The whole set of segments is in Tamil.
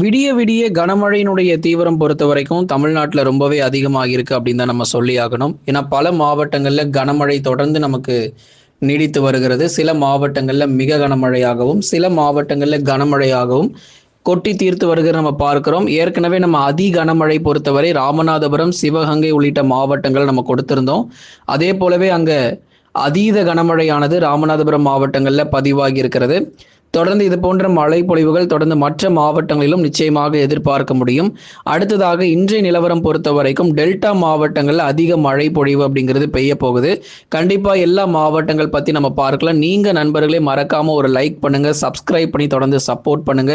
விடிய விடிய கனமழையினுடைய தீவிரம் பொறுத்த வரைக்கும் தமிழ்நாட்டில் ரொம்பவே அதிகமாக இருக்கு அப்படின்னு தான் நம்ம சொல்லி ஆகணும். ஏன்னா பல மாவட்டங்களில் கனமழை தொடர்ந்து நமக்கு நீடித்து வருகிறது. சில மாவட்டங்களில் மிக கனமழையாகவும் சில மாவட்டங்களில் கனமழையாகவும் கொட்டி தீர்த்து வருகிற நம்ம பார்க்கிறோம். ஏற்கனவே நம்ம அதி கனமழை பொறுத்தவரை ராமநாதபுரம் சிவகங்கை உள்ளிட்ட மாவட்டங்கள் நம்ம கொடுத்திருந்தோம். அதே போலவே அங்கே அதீத கனமழையானது ராமநாதபுரம் மாவட்டங்களில் பதிவாகி இருக்கிறது தொடர்ந்து இது போன்ற மழை பொழிவுகள் தொடர்ந்து மற்ற மாவட்டங்களிலும் நிச்சயமாக எதிர்பார்க்க முடியும். அடுத்ததாக இன்றைய நிலவரம் பொறுத்த வரைக்கும் டெல்டா மாவட்டங்களில் அதிக மழை பொழிவு அப்படிங்கிறது பெய்ய போகுது. கண்டிப்பா எல்லா மாவட்டங்கள் பத்தி நம்ம பார்க்கலாம். நீங்க நண்பர்களே மறக்காம ஒரு லைக் பண்ணுங்க சப்ஸ்கிரைப் பண்ணி தொடர்ந்து சப்போர்ட் பண்ணுங்க.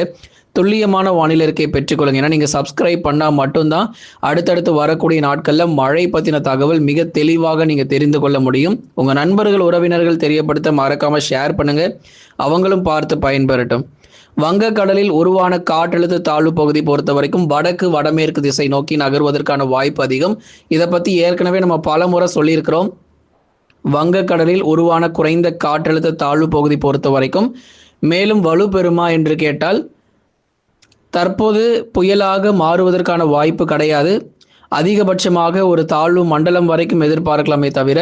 துல்லியமான வானிலை இருக்கையை பெற்றுக்கொள்ளுங்க. ஏன்னா நீங்கள் சப்ஸ்கிரைப் பண்ணால் மட்டும்தான் அடுத்தடுத்து வரக்கூடிய நாட்களில் மழை பற்றின தகவல் மிக தெளிவாக நீங்கள் தெரிந்து கொள்ள முடியும். உங்கள் நண்பர்கள் உறவினர்கள் தெரியப்படுத்த மறக்காமல் ஷேர் பண்ணுங்க. அவங்களும் பார்த்து பயன்பெறட்டும். வங்கக்கடலில் உருவான காற்றழுத்த தாழ்வு பகுதி பொறுத்த வரைக்கும் வடக்கு வடமேற்கு திசை நோக்கி நகர்வதற்கான வாய்ப்பு அதிகம். இதை பற்றி ஏற்கனவே நம்ம பல முறை சொல்லியிருக்கிறோம். வங்கக்கடலில் உருவான குறைந்த காற்றழுத்த தாழ்வு பகுதி பொறுத்த வரைக்கும் மேலும் வலுப்பெறுமா என்று கேட்டால் தற்போது புயலாக மாறுவதற்கான வாய்ப்பு கிடையாது. அதிகபட்சமாக ஒரு தாழ்வு மண்டலம் வரைக்கும் எதிர்பார்க்கலாமே தவிர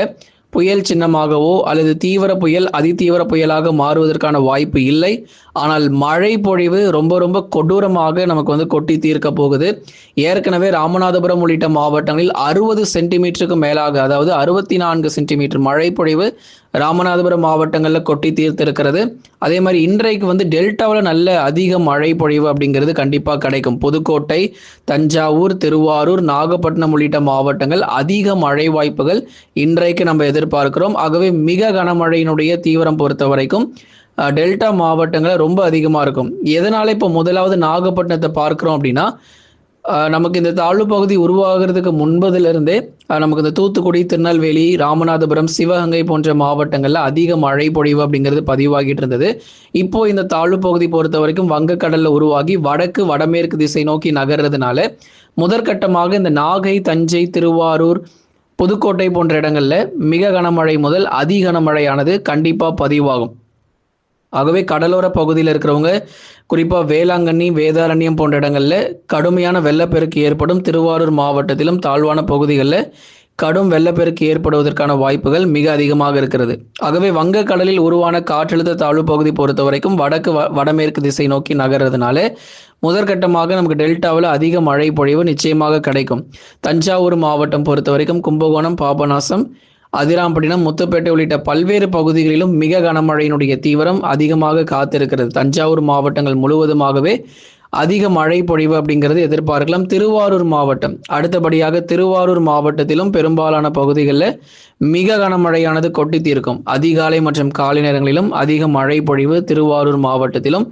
புயல் சின்னமாகவோ அல்லது தீவிர புயல் அதிதீவிர புயலாக மாறுவதற்கான வாய்ப்பு இல்லை. ஆனால் மழை பொழிவு ரொம்ப ரொம்ப கொடூரமாக நமக்கு வந்து கொட்டி தீர்க்க போகுது. ஏற்கனவே ராமநாதபுரம் உள்ளிட்ட மாவட்டங்களில் அறுபது சென்டிமீட்டருக்கு மேலாக அதாவது அறுபத்தி நான்கு சென்டிமீட்டர் மழை பொழிவு ராமநாதபுரம் மாவட்டங்களில் கொட்டி தீர்த்திருக்கிறது. அதே மாதிரி இன்றைக்கு வந்து டெல்டாவில் நல்ல அதிக மழை பொழிவு அப்படிங்கிறது கண்டிப்பாக கிடைக்கும். புதுக்கோட்டை தஞ்சாவூர் திருவாரூர் நாகப்பட்டினம் உள்ளிட்ட மாவட்டங்கள் அதிக மழை வாய்ப்புகள் இன்றைக்கு நம்ம எதிர் எதிர்பார்க்கிறோம். ஆகவே மிக கனமழையினுடைய தீவிரம் பொறுத்த வரைக்கும் டெல்டா மாவட்டங்களில் ரொம்ப அதிகமாக இருக்கும். எதனால இப்போ முதலாவது நாகப்பட்டினத்தை பார்க்குறோம் அப்படின்னா நமக்கு இந்த தாழ்வு பகுதி உருவாகிறதுக்கு முன்பதிலிருந்தே நமக்கு இந்த தூத்துக்குடி திருநெல்வேலி ராமநாதபுரம் சிவகங்கை போன்ற மாவட்டங்களில் அதிக மழை பொழிவு அப்படிங்கிறது பதிவாகிட்டு இருந்தது. இப்போ இந்த தாழ்வு பகுதி பொறுத்த வரைக்கும் வங்கக்கடலில் உருவாகி வடக்கு வடமேற்கு திசை நோக்கி நகர்றதுனால முதற்கட்டமாக இந்த நாகை தஞ்சை திருவாரூர் புதுக்கோட்டை போன்ற இடங்களில் மிக கனமழை முதல் அதி கனமழையானது கண்டிப்பாக பதிவாகும். ஆகவே கடலோர பகுதியில் இருக்கிறவங்க குறிப்பாக வேளாங்கண்ணி வேதாரண்யம் போன்ற இடங்களில் கடுமையான வெள்ளப்பெருக்கு ஏற்படும் திருவாரூர் மாவட்டத்திலும் தாழ்வான பகுதிகளில் கடும் வெள்ளப்பெருக்கு ஏற்படுவதற்கான வாய்ப்புகள் மிக அதிகமாக இருக்கிறது. ஆகவே வங்கக்கடலில் உருவான காற்றழுத்த தாழ்வு பகுதி பொறுத்த வரைக்கும் வடக்கு வ- வடமேற்கு திசை நோக்கி நகர்றதுனால முதற்கட்டமாக நமக்கு டெல்டாவில் அதிக மழை பொழிவு நிச்சயமாக கிடைக்கும். தஞ்சாவூர் மாவட்டம் பொறுத்த வரைக்கும் கும்பகோணம் பாபநாசம் அதிராம்பட்டினம் முத்துப்பேட்டை உள்ளிட்ட பல்வேறு பகுதிகளிலும் மிக கனமழையினுடைய தீவிரம் அதிகமாக காத்திருக்கிறது. தஞ்சாவூர் மாவட்டங்கள் முழுவதுமாகவே அதிக மழை பொழிவு அப்படிங்கிறது எதிர்பார்க்கலாம். திருவாரூர் மாவட்டம் அடுத்தபடியாக திருவாரூர் மாவட்டத்திலும் பெரும்பாலான பகுதிகளில் மிக கனமழையானது கொட்டி தீர்க்கும். அதிகாலை மற்றும் காலை நேரங்களிலும் அதிக மழை பொழிவு திருவாரூர் மாவட்டத்திலும்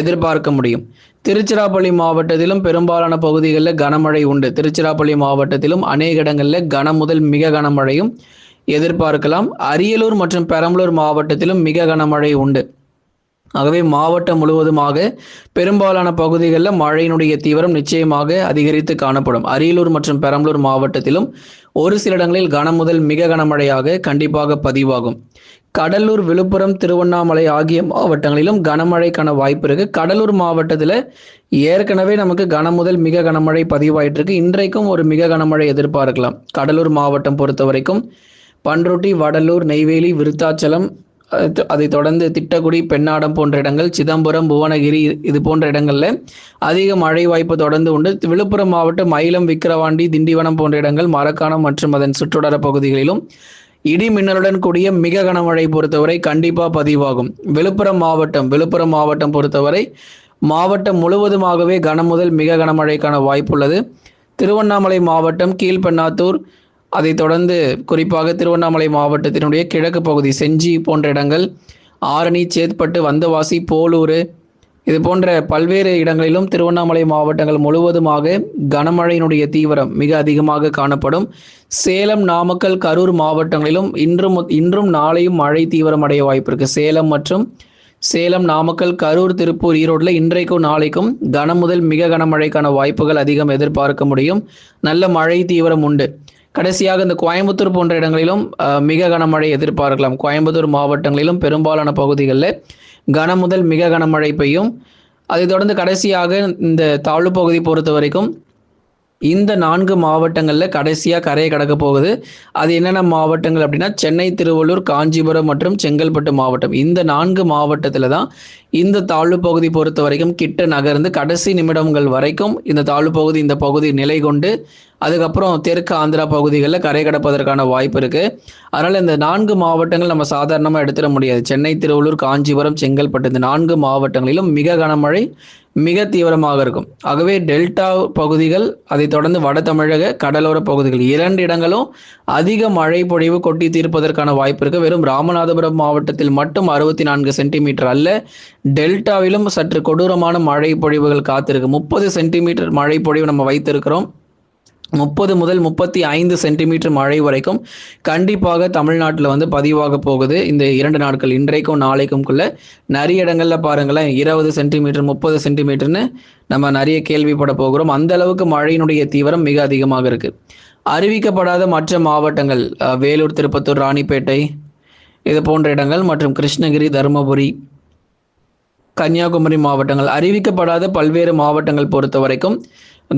எதிர்பார்க்க முடியும். திருச்சிராப்பள்ளி மாவட்டத்திலும் பெரும்பாலான பகுதிகளில் கனமழை உண்டு. திருச்சிராப்பள்ளி மாவட்டத்திலும் அநேக இடங்களில் கன முதல் மிக கனமழையும் எதிர்பார்க்கலாம். அரியலூர் மற்றும் பெரம்பலூர் மாவட்டத்திலும் மிக கனமழை உண்டு. ஆகவே மாவட்டம் முழுவதுமாக பெரும்பாலான பகுதிகளில் மழையினுடைய தீவிரம் நிச்சயமாக அதிகரித்து காணப்படும். அரியலூர் மற்றும் பெரம்பலூர் மாவட்டத்திலும் ஒரு சில இடங்களில் கனமுதல் மிக கனமழையாக கண்டிப்பாக பதிவாகும். கடலூர் விழுப்புரம் திருவண்ணாமலை ஆகிய மாவட்டங்களிலும் கனமழைக்கான வாய்ப்பு இருக்கு. கடலூர் மாவட்டத்தில் ஏற்கனவே நமக்கு கன முதல் மிக கனமழை பதிவாயிட்டு இருக்கு இன்றைக்கும் ஒரு மிக கனமழை எதிர்பார்க்கலாம். கடலூர் மாவட்டம் பொறுத்த வரைக்கும் பன்ருட்டி வடலூர் நெய்வேலி விருத்தாச்சலம் அதைத் தொடர்ந்து திட்டக்குடி பெண்ணாடம் போன்ற இடங்கள் சிதம்பரம் புவனகிரி இது போன்ற இடங்களில் அதிக மழை வாய்ப்பு தொடர்ந்து உண்டு. விழுப்புரம் மாவட்டம் மயிலம் விக்கிரவாண்டி திண்டிவனம் போன்ற இடங்கள் மரக்காணம் மற்றும் அதன் சுற்றுவட்டார பகுதிகளிலும் இடி மின்னலுடன் கூடிய மிக கனமழை பொறுத்தவரை கண்டிப்பாக பதிவாகும். விழுப்புரம் மாவட்டம் விழுப்புரம் மாவட்டம் பொறுத்தவரை மாவட்டம் முழுவதுமாகவே கன முதல் மிக கனமழைக்கான வாய்ப்புள்ளது. திருவண்ணாமலை மாவட்டம் கீழ்பெண்ணாத்தூர் அதைத் தொடர்ந்து குறிப்பாக திருவண்ணாமலை மாவட்டத்தினுடைய கிழக்கு பகுதி செஞ்சி போன்ற இடங்கள் ஆரணி சேத்பட்டு வந்தவாசி போலூர் இது போன்ற பல்வேறு இடங்களிலும் திருவண்ணாமலை மாவட்டங்கள் முழுவதுமாக கனமழையினுடைய தீவிரம் மிக அதிகமாக காணப்படும். சேலம் நாமக்கல் கரூர் மாவட்டங்களிலும் இன்றும் இன்றும் நாளையும் மழை தீவிரமடைய வாய்ப்பு இருக்கு. சேலம் மற்றும் சேலம் நாமக்கல் கரூர் திருப்பூர் ஈரோட்டில் இன்றைக்கும் நாளைக்கும் கனம் முதல் மிக கனமழைக்கான வாய்ப்புகள் அதிகம் எதிர்பார்க்க முடியும். நல்ல மழை தீவிரம் உண்டு. கடைசியாக இந்த கோயம்புத்தூர் போன்ற இடங்களிலும் மிக கனமழை எதிர்பார்க்கலாம். கோயம்புத்தூர் மாவட்டங்களிலும் பெரும்பாலான பகுதிகளில் கன முதல் மிக கனமழை பெய்யும். அதைத் தொடர்ந்து கடைசியாக இந்த தாழ்வு பகுதி பொறுத்த வரைக்கும் இந்த நான்கு மாவட்டங்களில் கடைசியாக கரையை கடக்க போகுது. அது என்னென்ன மாவட்டங்கள் அப்படின்னா சென்னை திருவள்ளூர் காஞ்சிபுரம் மற்றும் செங்கல்பட்டு மாவட்டம். இந்த நான்கு மாவட்டத்தில் தான் இந்த தாழ்வு பகுதி பொறுத்த வரைக்கும் கிட்ட நகர்ந்து கடைசி நிமிடங்கள் வரைக்கும் இந்த தாழ்வு பகுதி இந்த பகுதி நிலை கொண்டு அதுக்கப்புறம் தெற்கு ஆந்திரா பகுதிகளில் கரை கடப்பதற்கான வாய்ப்பு இருக்குது அதனால் இந்த நான்கு மாவட்டங்கள் நம்ம சாதாரணமாக எடுத்துட முடியாது. சென்னை திருவள்ளூர் காஞ்சிபுரம் செங்கல்பட்டு இந்த நான்கு மாவட்டங்களிலும் மிக கனமழை மிக தீவிரமாக இருக்கும். ஆகவே டெல்டா பகுதிகள் அதைத் தொடர்ந்து வட தமிழக கடலோர பகுதிகள் இரண்டு இடங்களும் அதிக மழை பொழிவு கொட்டி தீர்ப்பதற்கான வாய்ப்பு இருக்கு. வெறும் ராமநாதபுரம் மாவட்டத்தில் மட்டும் அறுபத்தி நான்கு சென்டிமீட்டர் அல்ல டெல்டாவிலும் சற்று கொடூரமான மழை பொழிவுகள் காத்திருக்கு. முப்பது சென்டிமீட்டர் மழை பொழிவு நம்ம வைத்திருக்கிறோம். முப்பது முதல் முப்பத்தி ஐந்து சென்டிமீட்டர் மழை வரைக்கும் கண்டிப்பாக தமிழ்நாட்டில் வந்து பதிவாக போகுது. இந்த இரண்டு நாட்கள் இன்றைக்கும் நாளைக்கும்குள்ள நிறைய இடங்கள்ல பாருங்களேன் இருபது சென்டிமீட்டர் முப்பது சென்டிமீட்டர்னு நம்ம நிறைய கேள்விப்பட போகிறோம். அந்த அளவுக்கு மழையினுடைய தீவிரம் மிக அதிகமாக இருக்கு. அறிவிக்கப்படாத மற்ற மாவட்டங்கள் வேலூர் திருப்பத்தூர் ராணிப்பேட்டை இது போன்ற இடங்கள் மற்றும் கிருஷ்ணகிரி தருமபுரி கன்னியாகுமரி மாவட்டங்கள். அறிவிக்கப்படாத பல்வேறு மாவட்டங்கள் பொறுத்த வரைக்கும்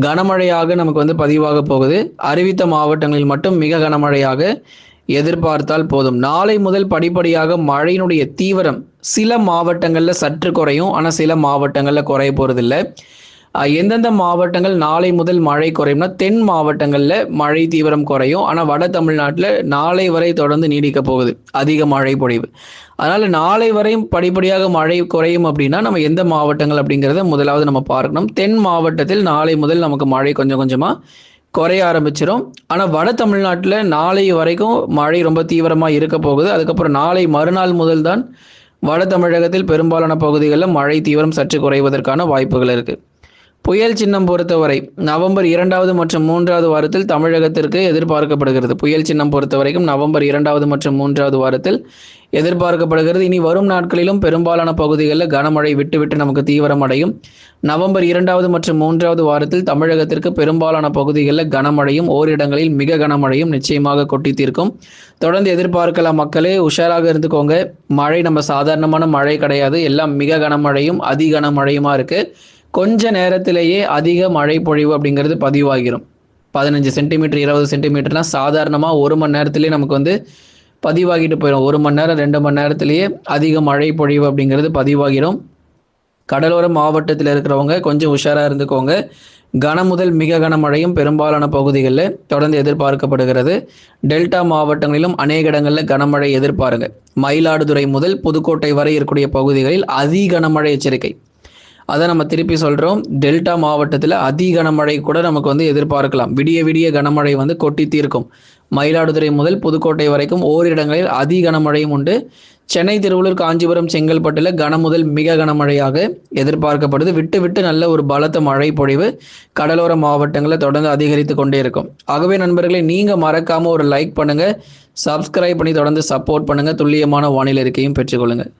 கனமழையாக நமக்கு வந்து பதிவாக போகுது. அறிவித்த மாவட்டங்களில் மட்டும் மிக கனமழையாக எதிர்பார்த்தால் போதும். நாளை முதல் படிப்படியாக மழையினுடைய தீவிரம் சில மாவட்டங்களில் சற்று குறையும். ஆனால் சில மாவட்டங்களில் குறைய போகிறதில்ல எந்தெந்த மாவட்டங்கள் நாளை முதல் மழை குறையும்னா தென் மாவட்டங்களில் மழை தீவிரம் குறையும். ஆனால் வட தமிழ்நாட்டில் நாளை வரை தொடர்ந்து நீடிக்க போகுது. அதிக மழை பொழிவு. அதனால் நாளை வரையும் படிப்படியாக மழை குறையும் அப்படின்னா நம்ம எந்த மாவட்டங்கள் அப்படிங்கிறத முதலாவது நம்ம பார்க்கணும். தென் மாவட்டத்தில் நாளை முதல் நமக்கு மழை கொஞ்சம் கொஞ்சமாக குறைய ஆரம்பிச்சிடும் ஆனால் வட தமிழ்நாட்டில் நாளை வரைக்கும் மழை ரொம்ப தீவிரமாக இருக்க போகுது. அதுக்கப்புறம் நாளை மறுநாள் முதல் தான் வட தமிழகத்தில் பெரும்பாலான பகுதிகளில் மழை தீவிரம் சற்று குறைவதற்கான வாய்ப்புகள் இருக்குது புயல் சின்னம் பொறுத்தவரை நவம்பர் இரண்டாவது மற்றும் மூன்றாவது வாரத்தில் தமிழகத்திற்கு எதிர்பார்க்கப்படுகிறது. புயல் சின்னம் பொறுத்தவரைக்கும் நவம்பர் இரண்டாவது மற்றும் மூன்றாவது வாரத்தில் எதிர்பார்க்கப்படுகிறது. இனி வரும் நாட்களிலும் பெரும்பாலான பகுதிகளில் கனமழை விட்டுவிட்டு நமக்கு தீவிரமடையும் நவம்பர் இரண்டாவது மற்றும் மூன்றாவது வாரத்தில் தமிழகத்திற்கு பெரும்பாலான பகுதிகளில் கனமழையும் ஓரிடங்களில் மிக கனமழையும் நிச்சயமாக கொட்டி தீர்க்கும் தொடர்ந்து எதிர்பார்க்கலாம் மக்களே உஷாராக இருந்துக்கோங்க. மழை நம்ம சாதாரணமான மழை கிடையாது. எல்லாம் மிக கனமழையும் அதி கனமழையுமா இருக்குது கொஞ்ச நேரத்திலேயே அதிக மழை பொழிவு அப்படிங்கிறது பதிவாகிரும். பதினஞ்சு சென்டிமீட்டர் இருபது சென்டிமீட்டர்னால் சாதாரணமாக ஒரு மணி நேரத்துலேயே நமக்கு வந்து பதிவாகிட்டு போயிடும் ஒரு மணி நேரம் ரெண்டு மணி நேரத்திலேயே அதிக மழை பொழிவு அப்படிங்கிறது பதிவாகிடும் கடலோர மாவட்டத்தில் இருக்கிறவங்க கொஞ்சம் உஷாராக இருந்துக்கோங்க. கன முதல் மிக கனமழையும் பெரும்பாலான பகுதிகளில் தொடர்ந்து எதிர்பார்க்கப்படுகிறது. டெல்டா மாவட்டங்களிலும் அநேக இடங்களில் கனமழை எதிர்பாருங்க. மயிலாடுதுறை முதல் புதுக்கோட்டை வரை இருக்கக்கூடிய பகுதிகளில் அதி கனமழை எச்சரிக்கை. அதை நம்ம திருப்பி சொல்கிறோம் டெல்டா மாவட்டத்தில் அதி கனமழை கூட நமக்கு வந்து எதிர்பார்க்கலாம். விடிய விடிய கனமழை வந்து கொட்டி தீர்க்கும். மயிலாடுதுறை முதல் புதுக்கோட்டை வரைக்கும் ஓரிடங்களில் அதி கனமழையும் உண்டு. சென்னை திருவள்ளூர் காஞ்சிபுரம் செங்கல்பட்டில் கன முதல் மிக கனமழையாக எதிர்பார்க்கப்படுது. விட்டு விட்டு நல்ல ஒரு பலத்த மழை பொழிவு கடலோர மாவட்டங்களில் தொடர்ந்து அதிகரித்து கொண்டே இருக்கும். ஆகவே நண்பர்களே நீங்கள் மறக்காமல் ஒரு லைக் பண்ணுங்கள் சப்ஸ்கிரைப் பண்ணி தொடர்ந்து சப்போர்ட் பண்ணுங்கள் துல்லியமான வானிலை இருக்கையும் பெற்றுக்கொள்ளுங்கள்